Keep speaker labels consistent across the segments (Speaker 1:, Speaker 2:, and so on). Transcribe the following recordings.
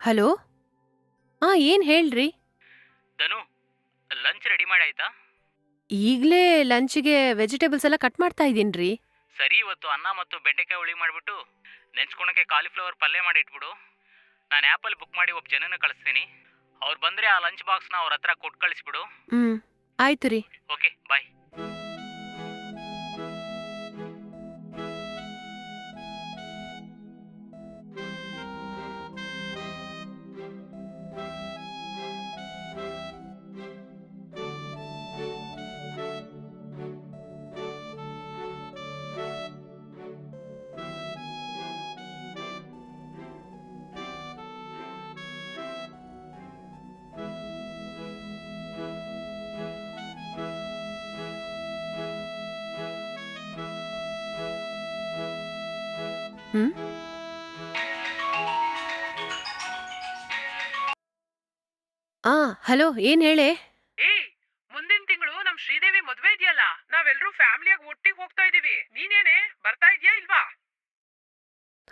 Speaker 1: Hello? ಹಾಂ ಏನು ಹೇಳ್ರಿ?
Speaker 2: ಧನು ಲಂಚ್ ರೆಡಿ ಮಾಡಾಯ್ತಾ?
Speaker 1: ಈಗಲೇ ಲಂಚಿಗೆ ವೆಜಿಟೇಬಲ್ಸ್ ಎಲ್ಲ ಕಟ್ ಮಾಡ್ತಾ ಇದ್ದೀನ್ರಿ.
Speaker 2: ಸರಿ ಇವತ್ತು ಅನ್ನ ಮತ್ತು ಬೆಂಡೆಕಾಯಿ ಹುಳಿ ಮಾಡಿಬಿಟ್ಟು ನೆಂಚ್ಕೊಳಕ್ಕೆ ಕಾಲಿಫ್ಲವರ್ ಪಲ್ಯ ಮಾಡಿ ಇಟ್ಬಿಡು ನಾನು ಆ್ಯಪಲ್ಲಿ ಬುಕ್ ಮಾಡಿ ಒಬ್ಬ ಜನನ ಕಳಿಸ್ತೀನಿ. ಅವ್ರು ಬಂದರೆ ಆ ಲಂಚ್ ಬಾಕ್ಸ್ನ ಅವ್ರ ಹತ್ರ ಕೊಟ್ಟು ಕಳಿಸ್ಬಿಡು.
Speaker 1: ಹ್ಞೂ ಆಯ್ತು ರೀ.
Speaker 2: ಓಕೆ ಬಾಯ್
Speaker 1: ಹಾಂ ಹಲೋ ಏನ್ ಹೇಳೆ?
Speaker 3: ಏಯ್ ಮುಂದಿನ ತಿಂಗಳು ನಮ್ ಶ್ರೀದೇವಿ ಮದ್ವೆ ಇದೆಯಲ್ಲ? ನಾವೆಲ್ಲರೂ ಫ್ಯಾಮಿಲಿಯಾಗಿ ಒಟ್ಟಿಗೆ ಹೋಗ್ತಾ ಇದೀವಿ. ನೀನೇನೆ? ಬರ್ತಾ ಇದೀಯಾ ಇಲ್ವಾ?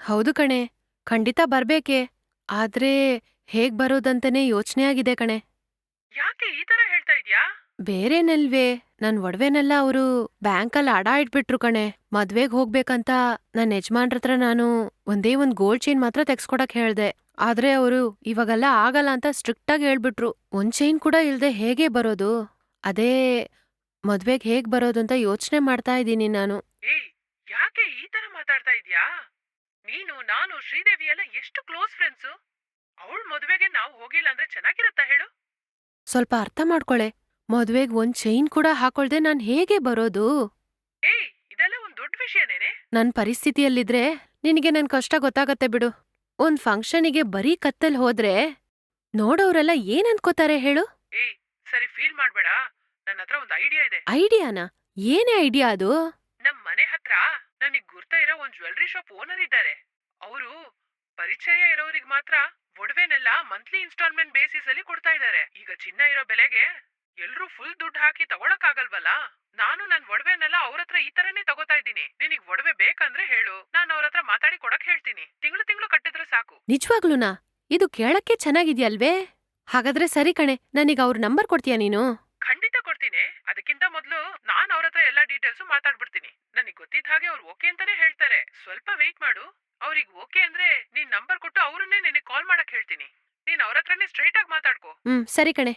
Speaker 1: ಹೌದು ಕಣೆ. ಖಂಡಿತ ಬರ್ಬೇಕೆ. ಆದ್ರೆ ಹೇಗ್ ಬರೋದಂತನೇ ಯೋಚನೆ ಆಗಿದೆ ಕಣೆ.
Speaker 3: ಯಾಕೆ ಈ ತರ ಹೇಳ್ತಾ ಇದ್ಯಾ?
Speaker 1: ಬೇರೇನಲ್ವೇ ನನ್ ಒಡವೆನೆಲ್ಲ ಅವರು ಬ್ಯಾಂಕಲ್ಲಿ ಅಡ ಇಟ್ಬಿಟ್ರು ಕಣೆ. ಮದ್ವೆಗ್ ಹೋಗ್ಬೇಕಂತ ನನ್ ಯಜಮಾನ್ರ ಹತ್ರ ನಾನು ಒಂದೇ ಒಂದ್ ಗೋಲ್ಡ್ ಚೈನ್ ಮಾತ್ರ ತೆಗ್ಸ್ಕೊಡಕ್ ಹೇಳ್ದೆ. ಆದ್ರೆ ಅವರು ಇವಾಗೆಲ್ಲ ಆಗಲ್ಲ ಅಂತ ಸ್ಟ್ರಿಕ್ಟ್ ಆಗಿ ಹೇಳ್ಬಿಟ್ರು. ಒಂದ್ ಚೈನ್ ಕೂಡ ಇಲ್ದೆ ಹೇಗೆ ಬರೋದು? ಅದೇ ಮದ್ವೆಗ್ ಹೇಗ್ ಬರೋದು ಅಂತ ಯೋಚನೆ ಮಾಡ್ತಾ ಇದ್ದೀನಿ ನಾನು.
Speaker 3: ಏಯ್ ಯಾಕೆ ಈ ತರ ಮಾತಾಡ್ತಾ ಇದ್ಯಾ? ನೀನು ನಾನು ಶ್ರೀದೇವಿ ಎಲ್ಲ ಎಷ್ಟು ಕ್ಲೋಸ್ ಫ್ರೆಂಡ್ಸು ಅವಳ ಮದ್ವೆಗೆ ನಾವು ಹೋಗಿಲ್ಲ ಅಂದ್ರೆ ಚೆನ್ನಾಗಿರತ್ತಾ ಹೇಳು?
Speaker 1: ಸ್ವಲ್ಪ ಅರ್ಥ ಮಾಡ್ಕೊಳೆ. ಮದ್ವೆಗ್ ಒಂದ್ ಚೈನ್ ಕೂಡ ಹಾಕೊಳ್ದೆ ನಾನ್ ಹೇಗೆ ಬರೋದು?
Speaker 3: ಏಯ್ ಇದೆಲ್ಲ ಒಂದ್ ದೊಡ್ಡ ವಿಷಯನೇನೆ?
Speaker 1: ನನ್ ಪರಿಸ್ಥಿತಿಯಲ್ಲಿದ್ರೆ ನಿನಗೆ ನನ್ ಕಷ್ಟ ಗೊತ್ತಾಗತ್ತೆ ಬಿಡು. ಒಂದ್ ಫಂಕ್ಷನಿಗೆ ಬರೀ ಕತ್ತಲ್ ಹೋದ್ರೆ ನೋಡೋರೆಲ್ಲ ಏನ್ ಅನ್ಕೋತಾರೆ ಹೇಳು?
Speaker 3: ಏಯ್ ಸರಿ ಫೀಲ್ ಮಾಡ್ಬೇಡ. ನನ್ನ ಹತ್ರ ಒಂದ್ ಐಡಿಯಾ ಇದೆ.
Speaker 1: ಐಡಿಯಾನ? ಏನೇ ಐಡಿಯಾ ಅದು?
Speaker 3: ನಮ್ ಮನೆ ಹತ್ರ ನನಗ್ ಗುರ್ತ ಇರೋ ಒಂದ್ ಜ್ಯುವೆಲ್ರಿ ಶಾಪ್ ಓನರ್ ಇದ್ದಾರೆ. ಅವರು ಪರಿಚಯ ಇರೋರಿಗೆ ಮಾತ್ರ ಒಡವೆನೆಲ್ಲ ಮಂತ್ಲಿ ಇನ್ಸ್ಟಾಲ್ಮೆಂಟ್ ಬೇಸಿಸ್ ಅಲ್ಲಿ ಕೊಡ್ತಾ ಇದ್ದಾರೆ. ಈಗ ಚಿನ್ನ ಇರೋ ಬೆಲೆಗೆ ಎಲ್ರೂ ಫುಲ್ ದುಡ್ಡು ಹಾಕಿ ತಗೊಳಕ್ಕಾಗಲ್ವಲ್ಲ? ನಾನು ನನ್ ಒಡವೆನೆಲ್ಲ ಅವ್ರ ಹತ್ರ ಈ ತರನೇ ತಗೋತಾ ಇದ್ದೀನಿ. ನಿನಗೆ ಒಡವೆ ಬೇಕಂದ್ರೆ ಹೇಳು. ನಾನು ಅವ್ರ ಹತ್ರ ಮಾತಾಡಿ ಕೊಡಕ್ ಹೇಳ್ತೀನಿ. ತಿಂಗಳು ತಿಂಗಳು ಕಟ್ಟಿದ್ರೆ ಸಾಕು.
Speaker 1: ನಿಜವಾಗ್ಲೂನಾ ಇದು ಕೇಳಕ್ಕೆ ಚೆನ್ನಾಗಿದ್ಯಲ್ವೇ? ಹಾಗಾದ್ರೆ ಸರಿ ಕಣೆ. ನನಗೆ ಅವ್ರ ನಂಬರ್ ಕೊಡ್ತೀಯಾ ನೀನು?
Speaker 3: ಖಂಡಿತ ಕೊಡ್ತೀನಿ. ಅದಕ್ಕಿಂತ ಮೊದಲು ನಾನ್ ಅವ್ರ ಹತ್ರ ಎಲ್ಲಾ ಡೀಟೇಲ್ಸ್ ಮಾತಾಡ್ಬಿಡ್ತೀನಿ. ನನಗ್ ಗೊತ್ತಿದ್ದ ಹಾಗೆ ಅವ್ರು ಓಕೆ ಅಂತಾನೆ ಹೇಳ್ತಾರೆ. ಸ್ವಲ್ಪ ವೆಯ್ಟ್ ಮಾಡು. ಅವ್ರಿಗೆ ಓಕೆ ಅಂದ್ರೆ ನೀನ್ ನಂಬರ್ ಕೊಟ್ಟು ಅವ್ರನ್ನೇ ನಿನಗೆ ಕಾಲ್ ಮಾಡಕ್ ಹೇಳ್ತೀನಿ. ನೀನ್ ಅವ್ರ ಹತ್ರನೇ ಸ್ಟ್ರೈಟ್ ಆಗಿ ಮಾತಾಡ್ಕೋ.
Speaker 1: ಹ್ಮ್ ಸರಿ ಕಣೆ.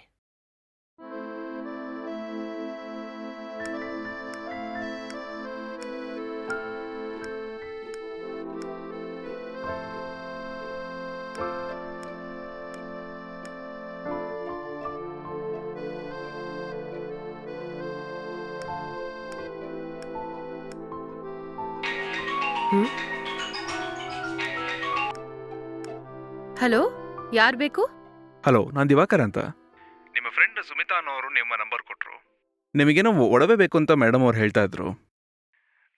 Speaker 1: ಹಲೋ ಯಾರು ಬೇಕು?
Speaker 4: ಹಲೋ ನಾನು ದಿವಾಕರ್ ಅಂತ. ನಿಮ್ಮ ಫ್ರೆಂಡ್ ಸುಮಿತಾ ಅನ್ನೋರು ನಿಮ್ಮ ನಂಬರ್ ಕೊಟ್ಟರು ನಿಮಗೇನೋ ಒಡವೆ ಬೇಕು ಅಂತ ಮೇಡಮ್ ಅವ್ರು ಹೇಳ್ತಾ ಇದ್ರು.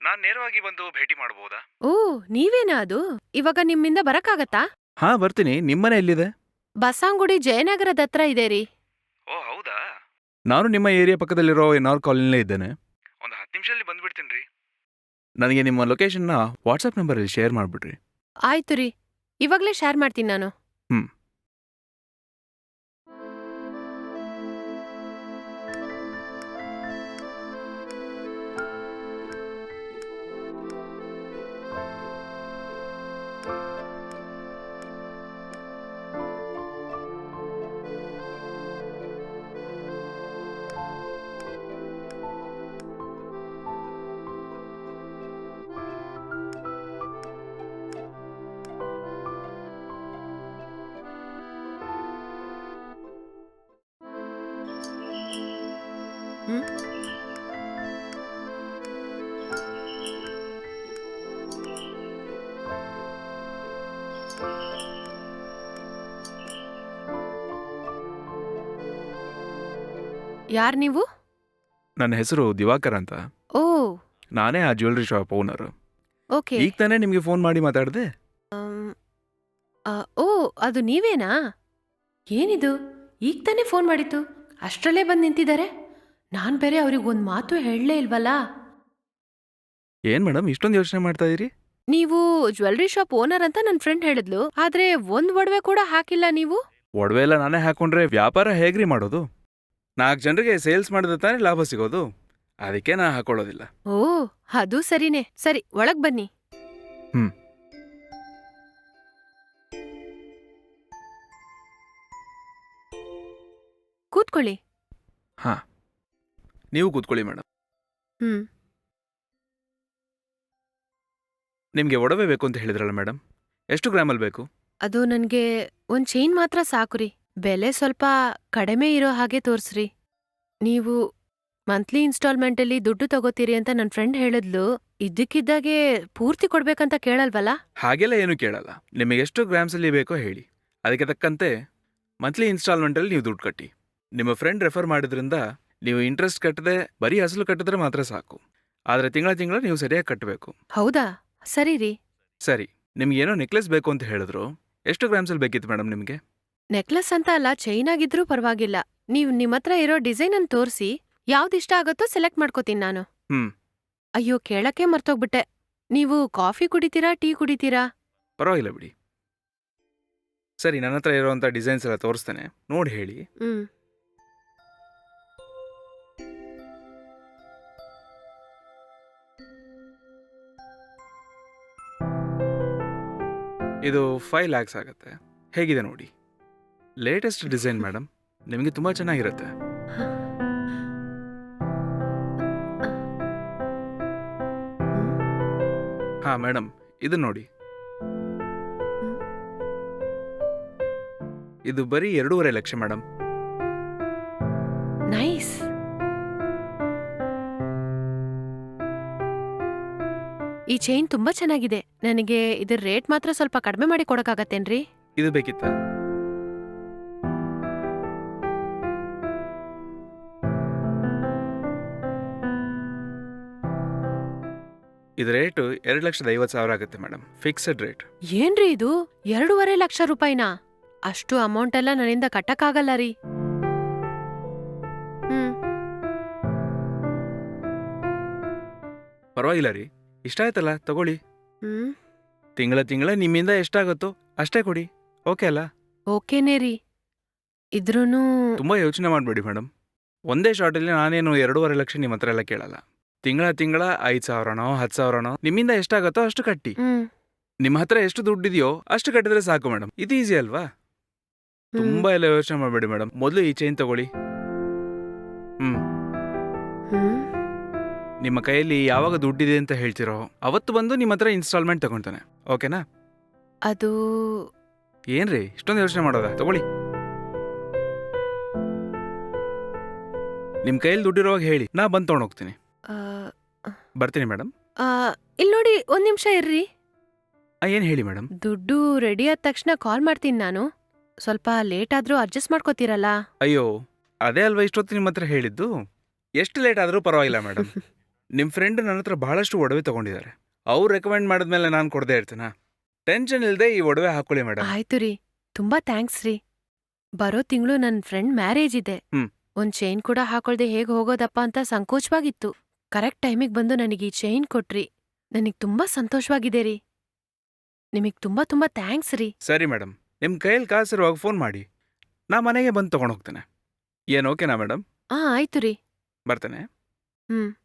Speaker 4: ನಾನು ನೇರವಾಗಿ ಬಂದು ಭೇಟಿ ಮಾಡಬಹುದಾ
Speaker 1: ಓ ನೀವೇನಾ ಅದು? ಇವಾಗ ನಿಮ್ಮಿಂದ ಬರಕ್ಕಾಗತ್ತಾ?
Speaker 4: ಹಾ ಬರ್ತೀನಿ. ನಿಮ್ಮನೆ ಎಲ್ಲಿದೆ?
Speaker 1: ಬಸಾಂಗುಡಿ ಜಯನಗರದ ಹತ್ರ ಇದೆ ರೀ.
Speaker 4: ಓ ಹೌದಾ? ನಾನು ನಿಮ್ಮ ಏರಿಯಾ ಪಕ್ಕದಲ್ಲಿರೋ ಎನ್ ಆರ್ ಕಾಲೋನಿಲೇ ಇದ್ದೇನೆ. ಒಂದು ಹತ್ತು ನಿಮಿಷದಲ್ಲಿ ಬಂದ್ಬಿಡ್ತೀನಿ ರೀ. ನನಗೆ ನಿಮ್ಮ ಲೊಕೇಶನ್ನ ವಾಟ್ಸಪ್ ನಂಬರಲ್ಲಿ ಶೇರ್ ಮಾಡಿಬಿಡ್ರಿ.
Speaker 1: ಆಯ್ತು ರೀ. ಇವಾಗಲೇ ಶೇರ್ ಮಾಡ್ತೀನಿ ನಾನು.
Speaker 4: ಹ್ಮ್.
Speaker 1: ಯಾರ್ ನೀವು?
Speaker 4: ನನ್ನ ಹೆಸರು ದಿವಾಕರ್ ಅಂತ.
Speaker 1: ಓ.
Speaker 4: ನಾನೇ ಆ ಜ್ಯುವೆಲ್ರಿ ಶಾಪ್ ಓನರ್
Speaker 1: ಓಕೆ.
Speaker 4: ಈಗ ತಾನೇ ನಿಮಗೆ ಫೋನ್ ಮಾಡಿ ಮಾತಾಡಿದೆ?
Speaker 1: ಆಮ್, ಆ, ಓ ಅದು ನೀವೇನಾ? ಏನಿದು? ಈಗ ತಾನೇ ಫೋನ್ ಮಾಡಿತ್ತು ಅಷ್ಟರಲ್ಲೇ ಬಂದು ನಿಂತಿದ್ದಾರೆ? ನಾನ್ ಬೇರೆ ಅವ್ರಿಗೆ ಒಂದು ಮಾತು ಹೇಳಲೇ ಇಲ್ವಲ್ಲ?
Speaker 4: ಏನ್ ಮೇಡಮ್ ಇಷ್ಟೊಂದು ಯೋಚನೆ ಮಾಡ್ತಾ ಇದೀರಿ?
Speaker 1: ನೀವು ಜ್ಯುವೆಲ್ರಿ ಶಾಪ್ ಓನರ್ ಅಂತ ನನ್ನ ಫ್ರೆಂಡ್ ಹೇಳಿದ್ಲು ಆದ್ರೆ ಒಂದ್ ಒಡವೆ ಕೂಡ ಹಾಕಿಲ್ಲ ನೀವು?
Speaker 4: ಒಡವೆ ಎಲ್ಲ ನಾನೇ ಹಾಕೊಂಡ್ರೆ ವ್ಯಾಪಾರ ಹೇಗ್ರಿ ಮಾಡೋದು? ನಾಲ್ಕು ಜನರಿಗೆ ಸೇಲ್ಸ್ ಮಾಡಿದ್ರೆ ತಾನೇ ಲಾಭ ಸಿಗೋದು? ಅದಕ್ಕೆ ನಾ ಹಾಕೊಳ್ಳೋದಿಲ್ಲ.
Speaker 1: ಓ ಅದು ಸರಿನೇ. ಸರಿ ಒಳಗ್ ಬನ್ನಿ.
Speaker 4: ಹ್ಮ್.
Speaker 1: ಕೂತ್ಕೊಳ್ಳಿ.
Speaker 4: ನೀವು ಕೂತ್ಕೊಳ್ಳಿ ಮೇಡಮ್.
Speaker 1: ಹ್ಮ್.
Speaker 4: ನಿಮಗೆ ಒಡವೆ ಬೇಕು ಅಂತ ಹೇಳಿದ್ರಲ್ಲ ಮೇಡಮ್. ಎಷ್ಟು ಗ್ರಾಮಲ್ಲಿ ಬೇಕು?
Speaker 1: ಅದು ನನಗೆ ಒಂದು ಚೈನ್ ಮಾತ್ರ ಸಾಕು ರೀ. ಬೆಲೆ ಸ್ವಲ್ಪ ಕಡಿಮೆ ಇರೋ ಹಾಗೆ ತೋರಿಸ್ರಿ. ನೀವು ಮಂತ್ಲಿ ಇನ್ಸ್ಟಾಲ್ಮೆಂಟಲ್ಲಿ ದುಡ್ಡು ತಗೋತೀರಿ ಅಂತ ನನ್ನ ಫ್ರೆಂಡ್ ಹೇಳಿದ್ಲು. ಇದ್ದಕ್ಕಿದ್ದಾಗೆ ಪೂರ್ತಿ ಕೊಡ್ಬೇಕಂತ ಕೇಳಲ್ವಲ್ಲ?
Speaker 4: ಹಾಗೆಲ್ಲ ಏನು ಕೇಳಲ್ಲ. ನಿಮಗೆ ಎಷ್ಟು ಗ್ರಾಮ್ಸಲ್ಲಿ ಬೇಕೋ ಹೇಳಿ. ಅದಕ್ಕೆ ತಕ್ಕಂತೆ ಮಂತ್ಲಿ ಇನ್ಸ್ಟಾಲ್ಮೆಂಟಲ್ಲಿ ನೀವು ದುಡ್ಡು ಕಟ್ಟಿ. ನಿಮ್ಮ ಫ್ರೆಂಡ್ ರೆಫರ್ ಮಾಡಿದ್ರಿಂದ ನೀವು ಇಂಟ್ರೆಸ್ಟ್ ಕಟ್ಟದೆ ಬರೀ ಅಸಲು ಕಟ್ಟಿದ್ರೆ ಮಾತ್ರ ಸಾಕು. ಆದ್ರೆ ತಿಂಗಳ ತಿಂಗಳ ನೀವು ಸರಿಯಾಗಿ ಕಟ್ಟಬೇಕು
Speaker 1: ಹೌದಾ? ಸರಿ ರೀ.
Speaker 4: ಸರಿ ನಿಮ್ಗೆ ಏನೋ ನೆಕ್ಲೆಸ್ ಬೇಕು ಅಂತ ಹೇಳಿದ್ರು. ಎಷ್ಟು ಗ್ರಾಮ್ಸಲ್ಲಿ ಬೇಕಿತ್ತು ಮೇಡಮ್ ನಿಮಗೆ?
Speaker 1: ನೆಕ್ಲೆಸ್ ಅಂತ ಅಲ್ಲ ಚೈನ್ ಆಗಿದ್ರೂ ಪರವಾಗಿಲ್ಲ. ನೀವ್ ನಿಮ್ಮತ್ರ ಇರೋ ಡಿಸೈನ್ ತೋರಿಸಿ ಯಾವ್ದ್ ಇಷ್ಟ ಆಗತ್ತೋ ಸೆಲೆಕ್ಟ್ ಮಾಡ್ಕೋತೀನಿ ನಾನು.
Speaker 4: ಹ್ಮ್.
Speaker 1: ಅಯ್ಯೋ ಕೇಳಕ್ಕೆ ಮರ್ತೋಗ್ಬಿಟ್ಟೆ. ನೀವು ಕಾಫಿ ಕುಡಿತೀರಾ ಟೀ ಕುಡಿತೀರಾ?
Speaker 4: ಪರವಾಗಿಲ್ಲ ಬಿಡಿ. ಸರಿ ನನ್ನ ಹತ್ರ ಇರುವಂಥ ಡಿಸೈನ್ಸ್ ಎಲ್ಲ ತೋರಿಸ್ತೇನೆ. ನೋಡಿ ಹೇಳಿ.
Speaker 1: ಹ್ಮ್.
Speaker 4: ಇದು ಫೈವ್ ಲ್ಯಾಕ್ಸ್ ಆಗುತ್ತೆ. ಹೇಗಿದೆ ನೋಡಿ? ಲೇಟೆಸ್ಟ್ ಡಿಸೈನ್ ಮೇಡಮ್ ನಿಮಗೆ ತುಂಬ ಚೆನ್ನಾಗಿರುತ್ತೆ. ಹಾಂ ಮೇಡಮ್ ಇದು ನೋಡಿ. ಇದು ಬರೀ ಎರಡೂವರೆ ಲಕ್ಷ ಮೇಡಮ್
Speaker 1: ನೈಸ್ ಈ ಚೈನ್ ತುಂಬಾ ಚೆನ್ನಾಗಿದೆ. ನನಗೆ ಇದರ ರೇಟ್ ಮಾತ್ರ ಸ್ವಲ್ಪ ಕಡಿಮೆ ಮಾಡಿ ಕೊಡಕ್ಕಾಗತ್ತೇನ್ರಿ?
Speaker 4: ಇದು ಬೇಕಿತ್ತ? ಇದು ರೇಟು ಎರಡು ಲಕ್ಷದ ಐವತ್ತು ಸಾವಿರ ಆಗುತ್ತೆ ಮೇಡಮ್ ಫಿಕ್ಸ್ಡ್ ರೇಟ್.
Speaker 1: ಏನ್ರಿ ಇದು? ಎರಡೂವರೆ ಲಕ್ಷ ರೂಪಾಯಿನಾ? ಅಷ್ಟು ಅಮೌಂಟ್ ಎಲ್ಲ ನನ್ನಿಂದ ಕಟ್ಟಕ್ಕಾಗಲ್ಲ ರೀ. ಹ್ಮ್.
Speaker 4: ಪರವಾಗಿಲ್ಲ ರೀ. ಇಷ್ಟ ಆಯ್ತಲ್ಲ ತಗೊಳ್ಳಿ.
Speaker 1: ಹ್ಮ್?
Speaker 4: ತಿಂಗಳ ತಿಂಗಳ ನಿಮ್ಮಿಂದ ಎಷ್ಟಾಗುತ್ತೋ ಅಷ್ಟೇ ಕೊಡಿ. ಓಕೆ ಅಲ್ಲ?
Speaker 1: ಓಕೆನೇ ರೀ. ಇದ್ರೂನು
Speaker 4: ತುಂಬಾ ಯೋಚನೆ ಮಾಡಬೇಡಿ ಮೇಡಮ್ ಒಂದೇ ಶಾರ್ಟಲ್ಲಿ ನಾನೇನು ಎರಡೂವರೆ ಲಕ್ಷ ನಿಮ್ಮ ಹತ್ರ ಎಲ್ಲ ಕೇಳಲ್ಲ. ತಿಂಗಳ ತಿಂಗಳ ಐದು ಸಾವಿರನೋ ಹತ್ತು ಸಾವಿರನೋ ನಿಮ್ಮಿಂದ ಎಷ್ಟಾಗತ್ತೋ ಅಷ್ಟು ಕಟ್ಟಿ.
Speaker 1: ಹ್ಮ್.
Speaker 4: ನಿಮ್ಮ ಹತ್ರ ಎಷ್ಟು ದುಡ್ಡಿದೆಯೋ ಅಷ್ಟು ಕಟ್ಟಿದ್ರೆ ಸಾಕು ಮೇಡಮ್ ಇದು ಈಸಿ ಅಲ್ವಾ? ತುಂಬಾ ಎಲ್ಲ ಯೋಚನೆ ಮಾಡಬೇಡಿ ಮೇಡಮ್ ಮೊದಲು ಈ ಚೈನ್ ತಗೊಳ್ಳಿ. ಹ್ಮ್.
Speaker 1: ಹ್ಮ್.
Speaker 4: ನಿಮ್ಮ ಕೈಯಲ್ಲಿ ಯಾವಾಗ ದುಡ್ಡಿದೆ ಅಂತ ಹೇಳ್ತಿರೋ ಅವತ್ತು ಬಂದು ನಿಮ್ಮ ಹತ್ರ ಇನ್ಸ್ಟಾಲ್ಮೆಂಟ್ ತಗೊಳ್ತಾನೆ ಓಕೆನಾ
Speaker 1: ಅದು
Speaker 4: ಏನ್ರಿ? ಇಷ್ಟೊಂದು ಯೋಚನೆ ಮಾಡೋದಾ? ತಗೊಳ್ಳಿ. ನಿಮ್ಮ ಕೈಯಲ್ಲಿ ದುಡ್ಡಿರುವಾಗ ಹೇಳಿ. ನಾ ಬಂದು ತೊಗೊಂಡೋಗ್ತೀನಿ.
Speaker 1: ಆ,
Speaker 4: ಬರ್ತೀನಿ ಮೇಡಮ್
Speaker 1: ಆ, ಇಲ್ ನೋಡಿ ಒಂದ್ ನಿಮಿಷ ಇರ್ರಿ.
Speaker 4: ಏನು ಹೇಳಿ ಮೇಡಮ್
Speaker 1: ದುಡ್ಡು ರೆಡಿ ಆದ ತಕ್ಷಣ ಕಾಲ್ ಮಾಡ್ತೀನಿ ನಾನು. ಸ್ವಲ್ಪ ಲೇಟ್ ಆದ್ರೂ ಅಡ್ಜಸ್ಟ್ ಮಾಡ್ಕೋತೀರಲ್ಲ?
Speaker 4: ಅಯ್ಯೋ ಅದೇ ಅಲ್ವಾ ಇಷ್ಟೊತ್ತು ನಿಮ್ಮ ಹತ್ರ ಹೇಳಿದ್ದು? ಎಷ್ಟು ಲೇಟ್ ಆದರೂ ಪರವಾಗಿಲ್ಲ ಮೇಡಮ್ ನಿಮ್ಮ ಫ್ರೆಂಡ್ ನನ್ನ ಹತ್ರ ಬಹಳಷ್ಟು ಒಡವೆ ತಗೊಂಡಿದ್ದಾರೆ. ಅವ್ರು ರೆಕಮೆಂಡ್ ಮಾಡಿದ್ಮೇಲೆ ನಾನು ಕೊಡದೇ ಇರ್ತೇನಾ? ಟೆನ್ಷನ್ ಇಲ್ಲದೆ ಈ ಒಡವೆ ಹಾಕೊಳ್ಳಿ ಮೇಡಮ್
Speaker 1: ಆಯ್ತು ರೀ. ತುಂಬಾ ಥ್ಯಾಂಕ್ಸ್ ರೀ. ಬರೋ ತಿಂಗಳು ನನ್ ಫ್ರೆಂಡ್ ಮ್ಯಾರೇಜ್ ಇದೆ.
Speaker 4: ಹ್ಮ್.
Speaker 1: ಒಂದ್ ಚೈನ್ ಕೂಡ ಹಾಕೊಳ್ದೆ ಹೇಗ್ ಹೋಗೋದಪ್ಪ ಅಂತ ಸಂಕೋಚವಾಗಿತ್ತು. ಕರೆಕ್ಟ್ ಟೈಮಿಗ್ ಬಂದು ನನಗೆ ಈ ಚೈನ್ ಕೊಟ್ರಿ. ನನಗ್ ತುಂಬಾ ಸಂತೋಷವಾಗಿದೆ ರೀ. ನಿಮಗ್ ತುಂಬಾ ತುಂಬಾ ಥ್ಯಾಂಕ್ಸ್ ರೀ.
Speaker 4: ಸರಿ ಮೇಡಮ್ ನಿಮ್ಮ ಕೈಯಲ್ಲಿ ಕಾಸಿರುವಾಗ ಫೋನ್ ಮಾಡಿ. ನಾ ಮನೆಗೆ ಬಂದು ತೊಗೊಂಡು ಹೋಗ್ತೇನೆ. ಏನು ಓಕೆನಾ ಮೇಡಮ್
Speaker 1: ಆ ಆಯ್ತು ರೀ.
Speaker 4: ಬರ್ತೇನೆ.
Speaker 1: ಹ್ಮ್.